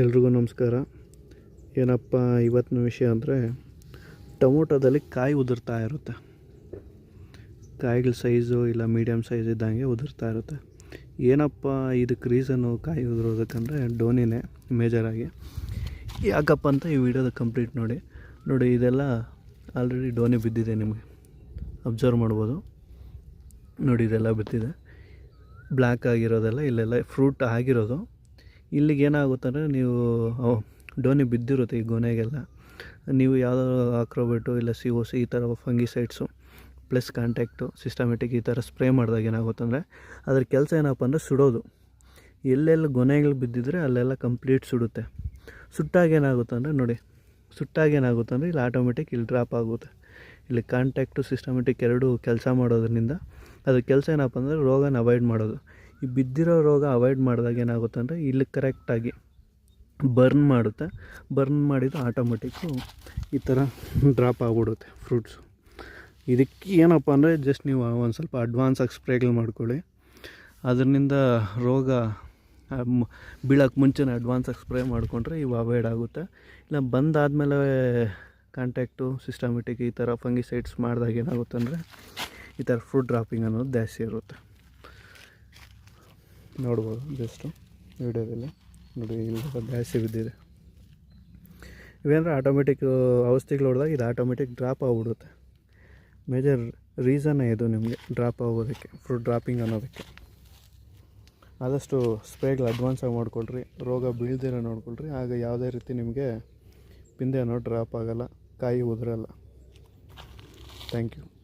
ಎಲ್ರಿಗೂ ನಮಸ್ಕಾರ. ಏನಪ್ಪ, ಇವತ್ತಿನ ವಿಷಯ ಅಂದರೆ ಟೊಮೊಟೊದಲ್ಲಿ ಕಾಯಿ ಉದುರ್ತಾ ಇರುತ್ತೆ. ಕಾಯಿಗಳ ಸೈಜು ಇಲ್ಲ ಮೀಡಿಯಮ್ ಸೈಜ್ ಇದ್ದಂಗೆ ಉದುರ್ತಾ ಇರುತ್ತೆ. ಏನಪ್ಪ ಇದಕ್ಕೆ ರೀಸನ್ನು ಕಾಯಿ ಉದುರೋದಕ್ಕಂದರೆ ಡೋನಿನೇ ಮೇಜರಾಗಿ ಯಾಕಪ್ಪ ಅಂತ ಈ ವಿಡಿಯೋದ ಕಂಪ್ಲೀಟ್ ನೋಡಿ. ನೋಡಿ, ಇದೆಲ್ಲ ಆಲ್ರೆಡಿ ಡೋನಿ ಬಿದ್ದಿದೆ ನಿಮಗೆ. ಅಬ್ಸರ್ವ್ ಮಾಡ್ಬೋದು. ನೋಡಿ, ಇದೆಲ್ಲ ಬಿದ್ದಿದೆ. ಬ್ಲ್ಯಾಕ್ ಆಗಿರೋದೆಲ್ಲ, ಇಲ್ಲೆಲ್ಲ ಫ್ರೂಟ್ ಆಗಿರೋದು. ಇಲ್ಲಿಗೆ ಏನಾಗುತ್ತೆ ಅಂದರೆ ನೀವು ಡೋನಿ ಬಿದ್ದಿರುತ್ತೆ ಈ ಗೊನೆಗೆಲ್ಲ. ನೀವು ಯಾವುದಾದ್ರು ಆಕ್ರೋಬಿಟ್ಟು ಇಲ್ಲ ಸಿ ಓ ಸಿ ಈ ಥರ ಫಂಗಿಸೈಡ್ಸು ಪ್ಲಸ್ ಕಾಂಟ್ಯಾಕ್ಟು ಸಿಸ್ಟಮೆಟಿಕ್ ಈ ಥರ ಸ್ಪ್ರೇ ಮಾಡಿದಾಗ ಏನಾಗುತ್ತೆ ಅಂದರೆ ಅದ್ರ ಕೆಲಸ ಏನಪ್ಪ ಅಂದರೆ ಸುಡೋದು. ಎಲ್ಲೆಲ್ಲಿ ಗೊನೆಗಳು ಬಿದ್ದಿದ್ರೆ ಅಲ್ಲೆಲ್ಲ ಕಂಪ್ಲೀಟ್ ಸುಡುತ್ತೆ. ಸುಟ್ಟಾಗ ಏನಾಗುತ್ತೆ ಅಂದರೆ ನೋಡಿ, ಸುಟ್ಟಾಗ ಏನಾಗುತ್ತೆ ಅಂದರೆ ಇಲ್ಲಿ ಆಟೋಮೆಟಿಕ್ ಇಲ್ಲಿ ಡ್ರಾಪ್ ಆಗುತ್ತೆ. ಇಲ್ಲಿ ಕಾಂಟ್ಯಾಕ್ಟು ಸಿಸ್ಟಮೆಟಿಕ್ ಎರಡೂ ಕೆಲಸ ಮಾಡೋದ್ರಿಂದ ಅದು ಕೆಲಸ ಏನಪ್ಪ ಅಂದರೆ ರೋಗನ ಅವಾಯ್ಡ್ ಮಾಡೋದು. ಈ ಬಿದ್ದಿರೋ ರೋಗ ಅವಾಯ್ಡ್ ಮಾಡಿದಾಗ ಏನಾಗುತ್ತೆ ಅಂದರೆ ಇಲ್ಲಿ ಕರೆಕ್ಟಾಗಿ ಬರ್ನ್ ಮಾಡುತ್ತೆ. ಬರ್ನ್ ಮಾಡಿದರೆ ಆಟೋಮೆಟಿಕ್ಕು ಈ ಥರ ಡ್ರಾಪ್ ಆಗಿಬಿಡುತ್ತೆ ಫ್ರೂಟ್ಸು ಇದಕ್ಕೆ ಏನಪ್ಪ ಅಂದರೆ ಜಸ್ಟ್ ನೀವು ಒಂದು ಸ್ವಲ್ಪ ಅಡ್ವಾನ್ಸಾಗಿ ಸ್ಪ್ರೇಗಳು ಮಾಡ್ಕೊಳ್ಳಿ. ಅದರಿಂದ ರೋಗ ಬೀಳೋಕ್ಕೆ ಮುಂಚೆನೇ ಅಡ್ವಾನ್ಸಾಗಿ ಸ್ಪ್ರೇ ಮಾಡಿಕೊಂಡ್ರೆ ಇವು ಅವಾಯ್ಡ್ ಆಗುತ್ತೆ. ಇಲ್ಲ ಬಂದಾದಮೇಲೆ ಕಾಂಟ್ಯಾಕ್ಟು ಸಿಸ್ಟಮೆಟಿಕ್ ಈ ಥರ ಫಂಗಿಸೈಡ್ಸ್ ಮಾಡಿದಾಗ ಏನಾಗುತ್ತೆ ಅಂದರೆ ಈ ಥರ ಫ್ರೂಟ್ ಡ್ರಾಪಿಂಗ್ ಅನ್ನೋದು ಜಾಸ್ತಿ ಇರುತ್ತೆ. ನೋಡ್ಬೋದು ಜಸ್ಟು ವಿಡಿಯೋದಲ್ಲಿ. ನೋಡಿ, ಇಲ್ಲಿ ಜಾಸ್ತಿ ಬಿದ್ದಿದೆ. ಇವೇನಾರ ಆಟೋಮೆಟಿಕ್ ಔಷಧಿಗಳು ಹೊಡೆದಾಗ ಇದು ಆಟೋಮೆಟಿಕ್ ಡ್ರಾಪ್ ಆಗಿಬಿಡುತ್ತೆ. ಮೇಜರ್ ರೀಸನ್ನೇ ಇದು ನಿಮಗೆ ಡ್ರಾಪ್ ಆಗೋದಕ್ಕೆ ಫ್ರೂಟ್ ಡ್ರಾಪಿಂಗ್ ಅನ್ನೋದಕ್ಕೆ. ಆದಷ್ಟು ಸ್ಪ್ರೇಗಳು ಅಡ್ವಾನ್ಸಾಗಿ ಮಾಡ್ಕೊಳ್ರಿ, ರೋಗ ಬೀಳ್ದಿರೋ ನೋಡ್ಕೊಳ್ರಿ. ಆಗ ಯಾವುದೇ ರೀತಿ ನಿಮಗೆ ಪಿಂದೆ ಅನ್ನೋ ಡ್ರಾಪ್ ಆಗೋಲ್ಲ, ಕಾಯಿ ಉದುರಲ್ಲ. Thank you